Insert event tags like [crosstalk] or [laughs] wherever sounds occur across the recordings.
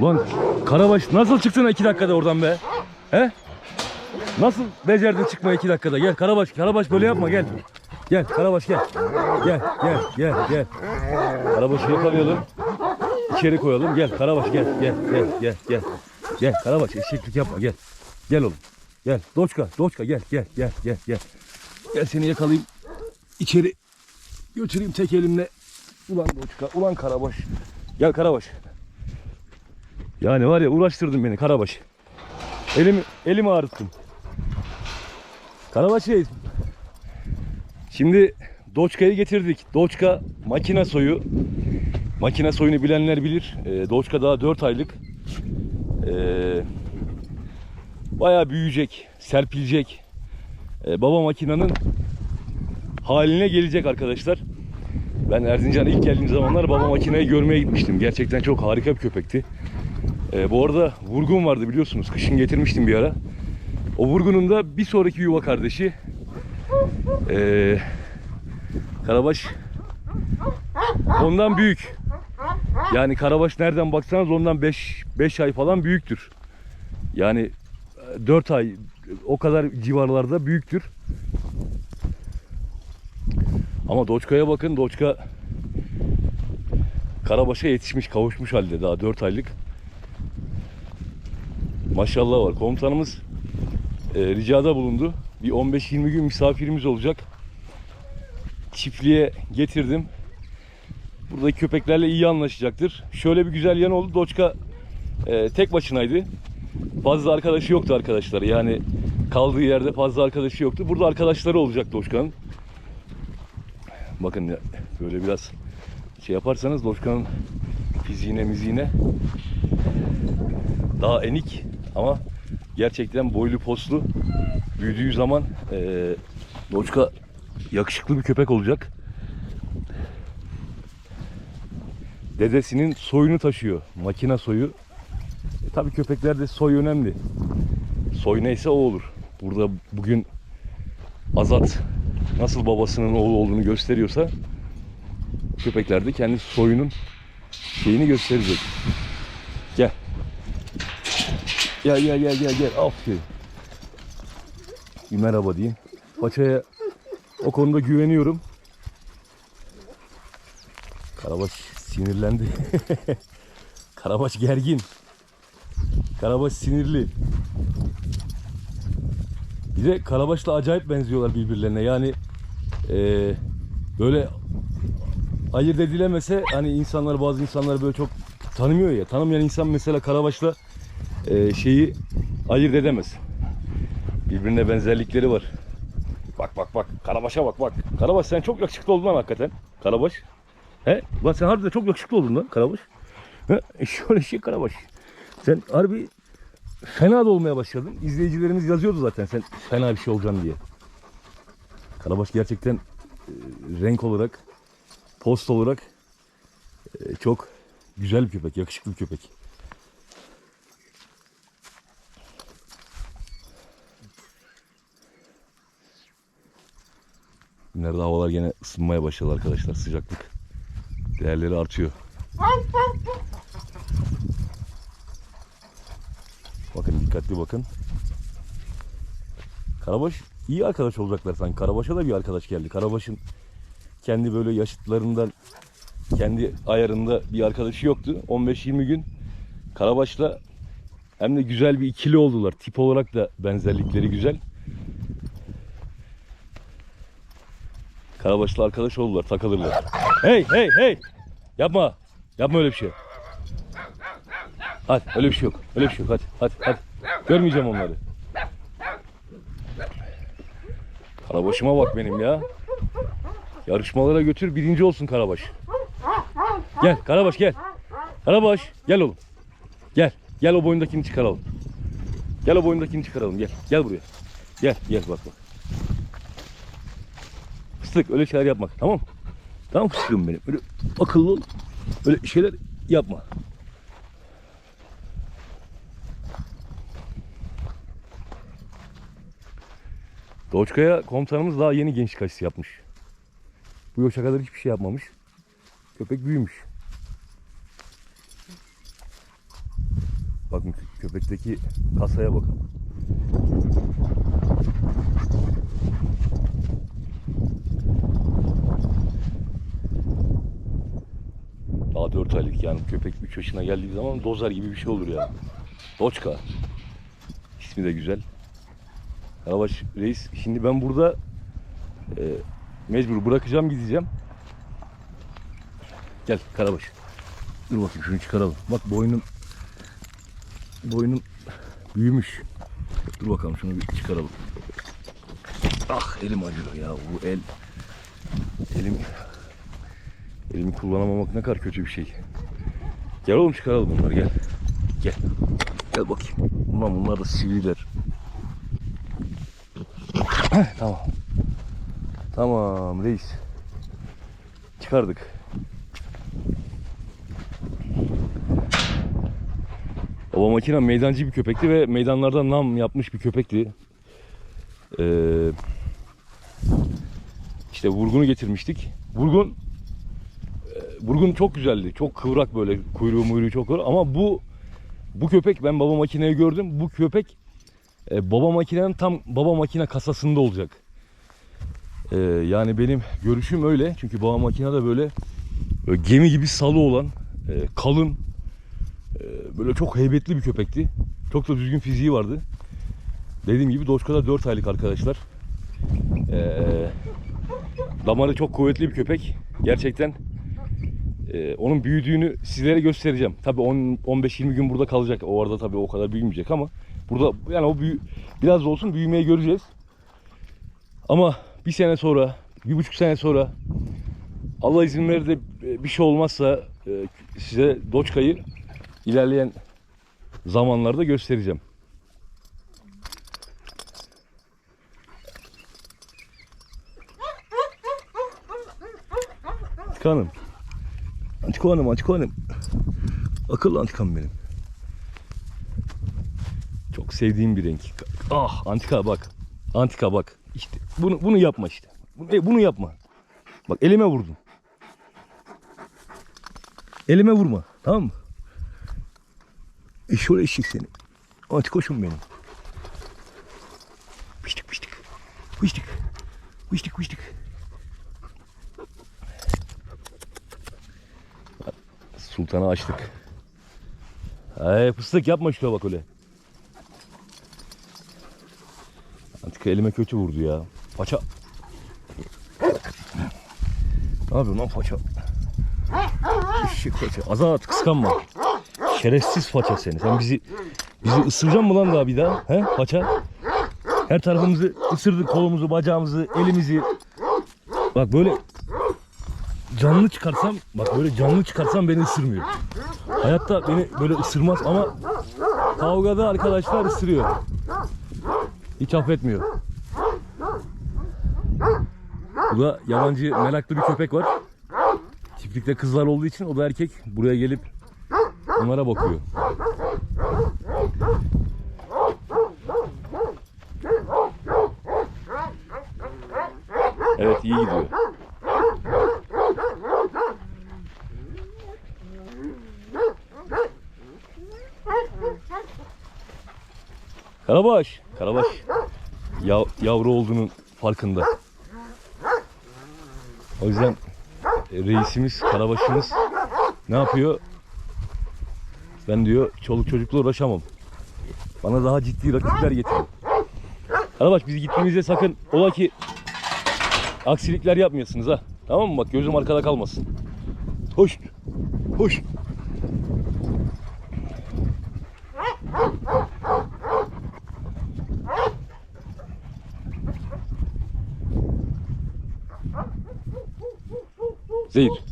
Ulan Karabaş nasıl çıktın iki dakikada oradan be? He? Nasıl becerdin çıkmayı iki dakikada? Gel Karabaş, Karabaş böyle yapma gel. Gel Karabaş gel. Gel, gel, gel, gel. Karabaş'ı yakalayalım. İçeri koyalım. Gel Karabaş gel, gel, gel, gel, gel. Gel Karabaş eşeklik yapma gel. Gel oğlum. Gel. Doçka, Doçka gel, gel, gel, gel, gel. Gel seni yakalayayım. İçeri götüreyim tek elimle. Ulan Doçka, ulan Karabaş. Gel Karabaş. Yani var ya uğraştırdın beni Karabaş. Elimi, elimi ağrıttın. Karabaş Reis. Şimdi Doçka'yı getirdik. Doçka makine soyu. Makine soyunu bilenler bilir. Ee, Doçka daha 4 aylık. Ee, bayağı büyüyecek, serpilecek. Ee, baba makinenin haline gelecek arkadaşlar. Ben Erzincan'a ilk geldiğim zamanlar baba makineyi görmeye gitmiştim. Gerçekten çok harika bir köpekti. Ee, bu arada vurgun vardı biliyorsunuz. Kışın getirmiştim bir ara. O vurgunun da bir sonraki yuva kardeşi. Ee, Karabaş ondan büyük. Yani Karabaş nereden baksanız ondan 5 5 ay falan büyüktür. Yani 4 ay o kadar civarlarda büyüktür. Ama Doçka'ya bakın. Doçka Karabaş'a yetişmiş, kavuşmuş halde daha 4 aylık. Maşallah var. Komutanımız e, ricada bulundu. Bir 15-20 gün misafirimiz olacak. Çiftliğe getirdim. Buradaki köpeklerle iyi anlaşacaktır. Şöyle bir güzel yan oldu. Doçka e, tek başınaydı. Fazla arkadaşı yoktu arkadaşlar. Yani kaldığı yerde fazla arkadaşı yoktu. Burada arkadaşları olacak Doçka'nın. Bakın ya, böyle biraz şey yaparsanız Doçka'nın fiziğine miziğine daha enik ama gerçekten boylu poslu büyüdüğü zaman eee Doçka yakışıklı bir köpek olacak. Dedesinin soyunu taşıyor. Makine soyu. E, tabii köpeklerde soy önemli. Soy neyse o olur. Burada bugün Azat nasıl babasının oğlu olduğunu gösteriyorsa köpekler de kendi soyunun şeyini gösterecek. Gel. Gel gel gel gel. Aferin. Bir merhaba diyeyim. Paçaya o konuda güveniyorum. Karabaş sinirlendi. [laughs] Karabaş gergin. Karabaş sinirli. Bir de Karabaş'la acayip benziyorlar birbirlerine. Yani eee, böyle ayırt edilemese hani insanlar bazı insanlar böyle çok tanımıyor ya. Tanımayan insan mesela Karabaş'la eee, şeyi ayırt edemez. Birbirine benzerlikleri var. Bak bak bak. Karabaş'a bak bak. Karabaş sen çok yakışıklı oldun lan hakikaten. Karabaş. He? Lan sen harbiden çok yakışıklı oldun lan Karabaş. He? E Şöyle şey Karabaş. Sen harbi fena da olmaya başladın. İzleyicilerimiz yazıyordu zaten sen fena bir şey olacaksın diye. Karabaş gerçekten e, renk olarak, post olarak e, çok güzel bir köpek, yakışıklı bir köpek. Nerede havalar gene ısınmaya başladı arkadaşlar. Sıcaklık değerleri artıyor. Bakın dikkatli bakın. Karabaş iyi arkadaş olacaklar sanki. Karabaş'a da bir arkadaş geldi. Karabaş'ın kendi böyle yaşıtlarından kendi ayarında bir arkadaşı yoktu. 15-20 gün Karabaş'la hem de güzel bir ikili oldular. Tip olarak da benzerlikleri güzel. Karabaş'la arkadaş oldular, takılırlar. Hey hey hey! Yapma! Yapma öyle bir şey. Hadi öyle bir şey yok. Öyle bir şey yok. Hadi hadi hadi. Görmeyeceğim onları. Karabaşıma bak benim ya. Yarışmalara götür birinci olsun Karabaş. Gel Karabaş gel. Karabaş gel oğlum. Gel. Gel o boyundakini çıkaralım. Gel o boyundakini çıkaralım gel. Gel buraya. Gel gel bak bak. Fıstık öyle şeyler yapmak tamam mı? Tamam fıstığım benim. Öyle akıllı ol. Öyle şeyler yapma. Doçka'ya komutanımız daha yeni genç kaşısı yapmış. Bu yaşa kadar hiçbir şey yapmamış. Köpek büyümüş. Bakın kö- köpekteki kasaya bakın. Daha 4 aylık yani köpek 3 yaşına geldiği zaman dozer gibi bir şey olur yani. Doçka. İsmi de güzel. Karabaş reis şimdi ben burada e, mecbur bırakacağım gideceğim. Gel Karabaş. Dur bakayım şunu çıkaralım. Bak boynun boynun büyümüş. Dur bakalım şunu bir çıkaralım. Ah elim acıyor ya bu el elim elimi kullanamamak ne kadar kötü bir şey. Gel oğlum çıkaralım bunları gel. Gel. Gel bakayım. Ulan bunlar da sivriler. [clears throat] Tamam. Tamam reis. Çıkardık. Baba makina meydancı bir köpekti ve meydanlarda nam yapmış bir köpekti. Ee, işte vurgunu getirmiştik. Vurgun Vurgun çok güzeldi. Çok kıvrak böyle kuyruğu muyruğu çok kıvrak. Ama bu bu köpek ben baba makineyi gördüm. Bu köpek e, baba makinenin tam baba makine kasasında olacak. E, yani benim görüşüm öyle. Çünkü baba makine de böyle, böyle gemi gibi salı olan e, kalın e, böyle çok heybetli bir köpekti. Çok da düzgün fiziği vardı. Dediğim gibi Doçka'da 4 aylık arkadaşlar. E, damarı çok kuvvetli bir köpek. Gerçekten e, onun büyüdüğünü sizlere göstereceğim. Tabii 15-20 gün burada kalacak. O arada tabii o kadar büyümeyecek ama burada yani o büyü, biraz da olsun büyümeyi göreceğiz. Ama bir sene sonra, bir buçuk sene sonra Allah izin verir de e, bir şey olmazsa e, size Doçka'yı ilerleyen zamanlarda göstereceğim. Antika Antika Hanım. Akıllı Antikam benim. Çok sevdiğim bir renk. Ah Antika bak. Antika bak. İşte bunu bunu yapma işte. Bunu, e, bunu yapma. Bak elime vurdun. Elime vurma. Tamam mı? Eşol eşek seni. Antikoşum benim. Pıştık pıştık. Pıştık. Pıştık pıştık. Sultanı açtık. Ay fıstık yapma şuna bak öyle. Antika elime kötü vurdu ya. Paça. Ne yapıyorsun lan paça? Eşek paça. Azat kıskanma. Şerefsiz faça seni. Sen bizi bizi ısıracaksın mı lan daha bir daha? He paça? Her tarafımızı ısırdın. Kolumuzu, bacağımızı, elimizi. Bak böyle canlı çıkarsam, bak böyle canlı çıkarsam beni ısırmıyor. Hayatta beni böyle ısırmaz ama kavgada arkadaşlar ısırıyor. Hiç affetmiyor. Burada yabancı meraklı bir köpek var. Çiftlikte kızlar olduğu için o da erkek. Buraya gelip onlara bakıyor. Evet iyi gidiyor. Karabaş. Karabaş. Ya, yavru olduğunun farkında. O yüzden e, reisimiz, karabaşımız ne yapıyor? Ben diyor çoluk çocukla uğraşamam. Bana daha ciddi rakipler getirin. Karabaş biz gittiğimizde sakın ola ki aksilikler yapmıyorsunuz ha. Tamam mı? Bak gözüm arkada kalmasın. Hoş. Hoş. değil.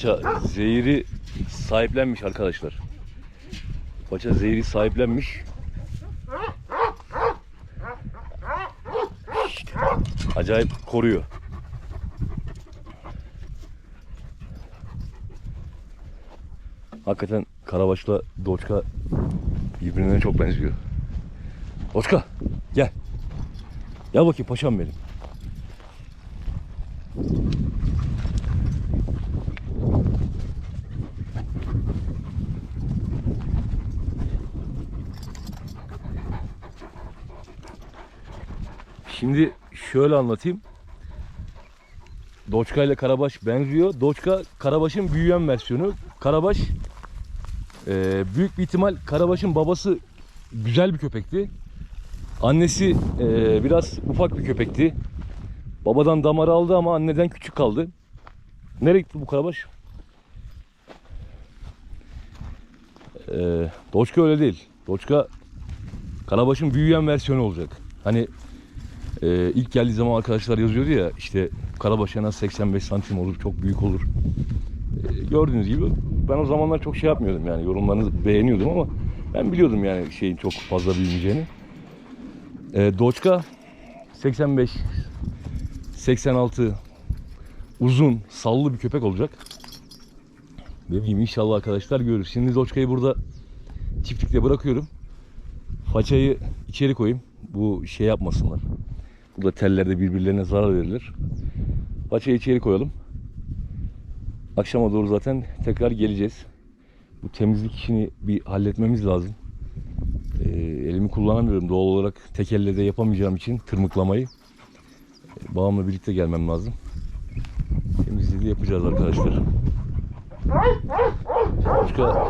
Paça zehiri sahiplenmiş arkadaşlar. Paça zehri sahiplenmiş. Acayip koruyor. Hakikaten Karabaş'la Doçka birbirine çok benziyor. Doçka gel. Gel bakayım paşam benim. Şimdi şöyle anlatayım. Doçka ile Karabaş benziyor. Doçka Karabaş'ın büyüyen versiyonu. Karabaş e, büyük bir ihtimal Karabaş'ın babası güzel bir köpekti. Annesi e, biraz ufak bir köpekti. Babadan damarı aldı ama anneden küçük kaldı. Nereye gitti bu Karabaş? E, Doçka öyle değil. Doçka Karabaş'ın büyüyen versiyonu olacak. Hani ee, ilk geldiği zaman arkadaşlar yazıyordu ya işte Karabaş en az 85 santim olur, çok büyük olur. Ee, gördüğünüz gibi ben o zamanlar çok şey yapmıyordum yani yorumlarınızı beğeniyordum ama ben biliyordum yani şeyin çok fazla büyümeyeceğini. Ee, Doçka 85 86 uzun, sallı bir köpek olacak. Bileyim inşallah arkadaşlar görür. Şimdi Doçka'yı burada çiftlikte bırakıyorum. Façayı içeri koyayım. Bu şey yapmasınlar. Burada tellerde birbirlerine zarar verilir. Paçayı içeri koyalım. Akşama doğru zaten tekrar geleceğiz. Bu temizlik işini bir halletmemiz lazım. Ee, elimi kullanamıyorum doğal olarak tek elle de yapamayacağım için tırmıklamayı. Ee, Babamla birlikte gelmem lazım. Temizliği de yapacağız arkadaşlar. Başka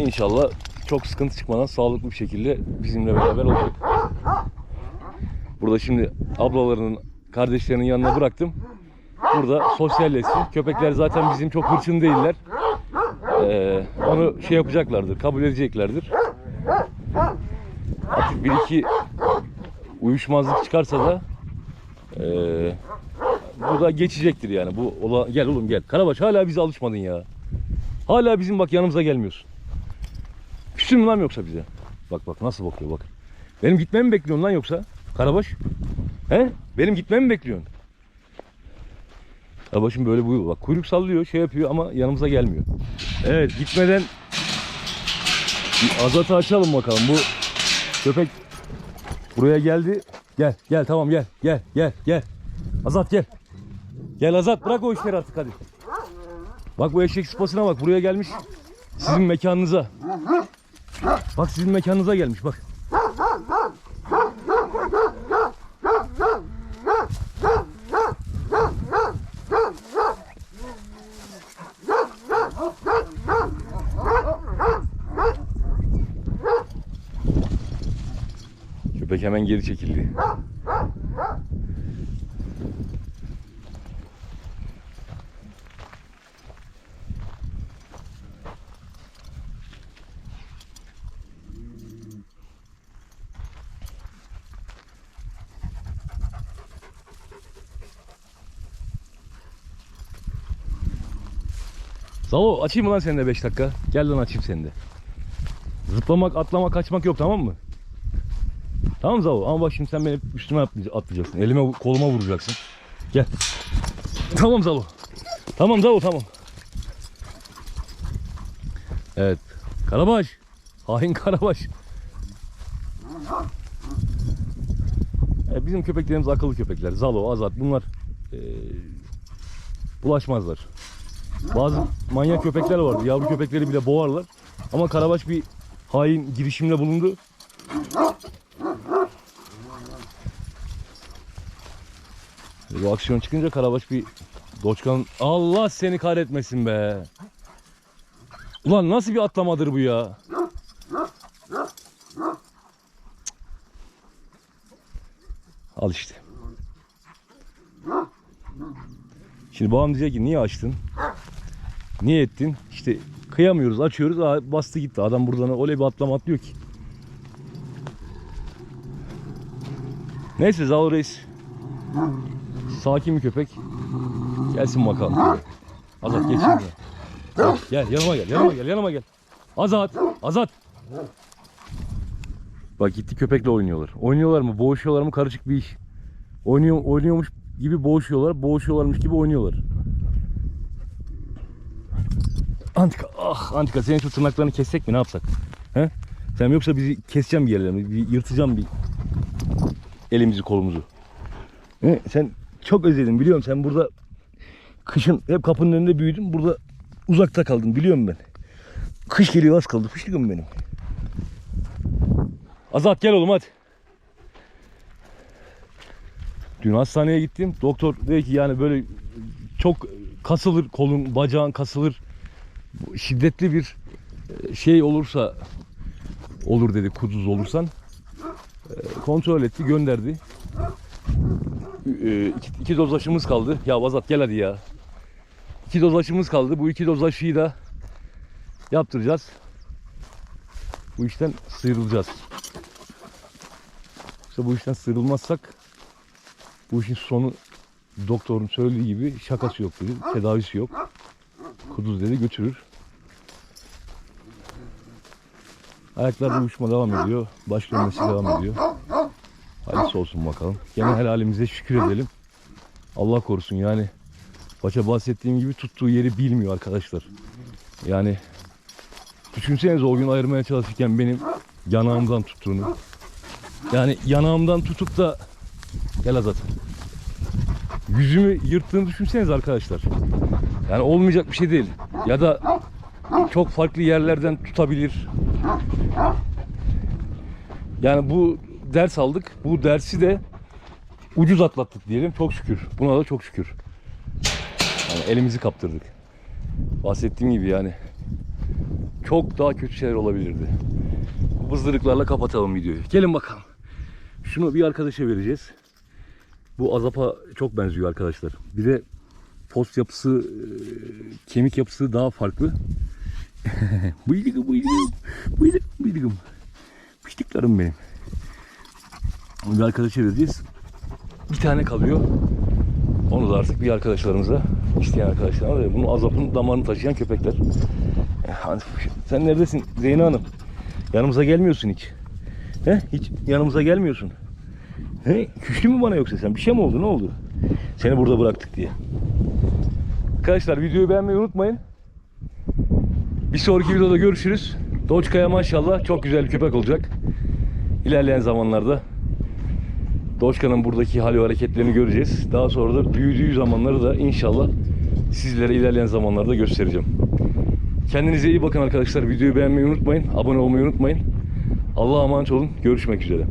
İnşallah çok sıkıntı çıkmadan sağlıklı bir şekilde bizimle beraber olacak. Burada şimdi ablalarının kardeşlerinin yanına bıraktım. Burada sosyalleşsin. Köpekler zaten bizim çok hırçın değiller. Ee, onu şey yapacaklardır, kabul edeceklerdir. Artık bir iki uyuşmazlık çıkarsa da ee, bu da geçecektir yani. Bu ola, gel oğlum gel. Karabaş hala bize alışmadın ya. Hala bizim bak yanımıza gelmiyorsun. Küstün mü lan yoksa bize? Bak bak nasıl bakıyor bak. Benim gitmemi mi bekliyorsun lan yoksa? Karabaş. He? Benim gitmemi mi bekliyorsun? Karabaş'ın böyle bu bak kuyruk sallıyor şey yapıyor ama yanımıza gelmiyor. Evet gitmeden Azat'ı açalım bakalım. Bu köpek buraya geldi. Gel gel tamam gel gel gel gel. Azat gel. Gel Azat bırak o işleri artık hadi. Bak bu eşek sıpasına bak buraya gelmiş. Sizin mekanınıza. Bak sizin mekanınıza gelmiş bak. Köpek hemen geri çekildi. Zalo açayım mı lan seni de 5 dakika? Gel lan açayım seni de. Zıplamak, atlamak, kaçmak yok tamam mı? Tamam Zalo ama bak şimdi sen beni üstüme atlay- atlayacaksın. Elime koluma vuracaksın. Gel. Tamam Zalo. Tamam Zalo tamam. Evet. Karabaş. Hain Karabaş. Bizim köpeklerimiz akıllı köpekler. Zalo, Azat bunlar e, bulaşmazlar. Bazı manyak köpekler vardı. Yavru köpekleri bile boğarlar. Ama Karabaş bir hain girişimle bulundu. Bu aksiyon çıkınca Karabaş bir Doçkan Allah seni kahretmesin be. Ulan nasıl bir atlamadır bu ya? Al işte. Şimdi babam diyecek ki niye açtın? Niye ettin? İşte kıyamıyoruz, açıyoruz. Aa, bastı gitti. Adam buradan öyle bir atlama atlıyor ki. Neyse Zalo Reis. Sakin bir köpek. Gelsin bakalım. Azat geç şimdi. Gel yanıma gel yanıma gel yanıma gel. Azat Azat. Bak gitti köpekle oynuyorlar. Oynuyorlar mı boğuşuyorlar mı karışık bir iş. Oynuyor, oynuyormuş gibi boğuşuyorlar. Boğuşuyorlarmış gibi oynuyorlar. Antika ah Antika senin şu tırnaklarını kessek mi ne yapsak? He? Sen yoksa bizi keseceğim bir yerlerini. Bir yırtacağım bir elimizi kolumuzu. He? Sen çok özledin biliyorum sen burada kışın hep kapının önünde büyüdün. Burada uzakta kaldın biliyorum ben. Kış geliyor az kaldı. Fışlıkım benim. Azat gel oğlum hadi. Dün hastaneye gittim. Doktor dedi ki yani böyle çok kasılır kolun, bacağın kasılır. Şiddetli bir e, şey olursa olur dedi kuduz olursan. E, Kontrol etti, gönderdi. E, İki, iki doz aşımız kaldı. Ya Azat gel hadi ya. İki doz aşımız kaldı. Bu iki doz aşıyı da yaptıracağız. Bu işten sıyrılacağız. İşte bu işten sıyrılmazsak bu işin sonu doktorun söylediği gibi şakası yok dedi. Tedavisi yok. Kuduz dedi götürür. Ayaklar uyuşma devam ediyor. Baş dönmesi devam ediyor. Hayırlısı olsun bakalım. Gene helalimize şükür edelim. Allah korusun yani. Paça bahsettiğim gibi tuttuğu yeri bilmiyor arkadaşlar. Yani düşünsenize o gün ayırmaya çalışırken benim yanağımdan tuttuğunu. Yani yanağımdan tutup da gel Azat. Yüzümü yırttığını düşünseniz arkadaşlar. Yani olmayacak bir şey değil. Ya da çok farklı yerlerden tutabilir. Yani bu ders aldık. Bu dersi de ucuz atlattık diyelim. Çok şükür. Buna da çok şükür. Yani elimizi kaptırdık. Bahsettiğim gibi yani çok daha kötü şeyler olabilirdi. Bızdırıklarla kapatalım videoyu. Gelin bakalım. Şunu bir arkadaşa vereceğiz. Bu azapa çok benziyor arkadaşlar. Bir de post yapısı, e, kemik yapısı daha farklı. [laughs] bıydıkım bıydıkım. Bıydıkım bıydıkım. Piştiklerim benim. Bir arkadaşa vereceğiz. Bir tane kalıyor. Onu da artık bir arkadaşlarımıza, isteyen arkadaşlarımıza. Bunu azapın damarını taşıyan köpekler. Hadi, Sen neredesin Zeyno Hanım? Yanımıza gelmiyorsun hiç. He? Hiç yanımıza gelmiyorsun. He? Küstün mü bana yoksa sen? Bir şey mi oldu? Ne oldu? Seni burada bıraktık diye. Arkadaşlar videoyu beğenmeyi unutmayın. Bir sonraki videoda görüşürüz. Doçkaya maşallah çok güzel bir köpek olacak. İlerleyen zamanlarda Doçka'nın buradaki hal ve hareketlerini göreceğiz. Daha sonra da büyüdüğü zamanları da inşallah sizlere ilerleyen zamanlarda göstereceğim. Kendinize iyi bakın arkadaşlar. Videoyu beğenmeyi unutmayın. Abone olmayı unutmayın. Allah'a emanet olun. Görüşmek üzere.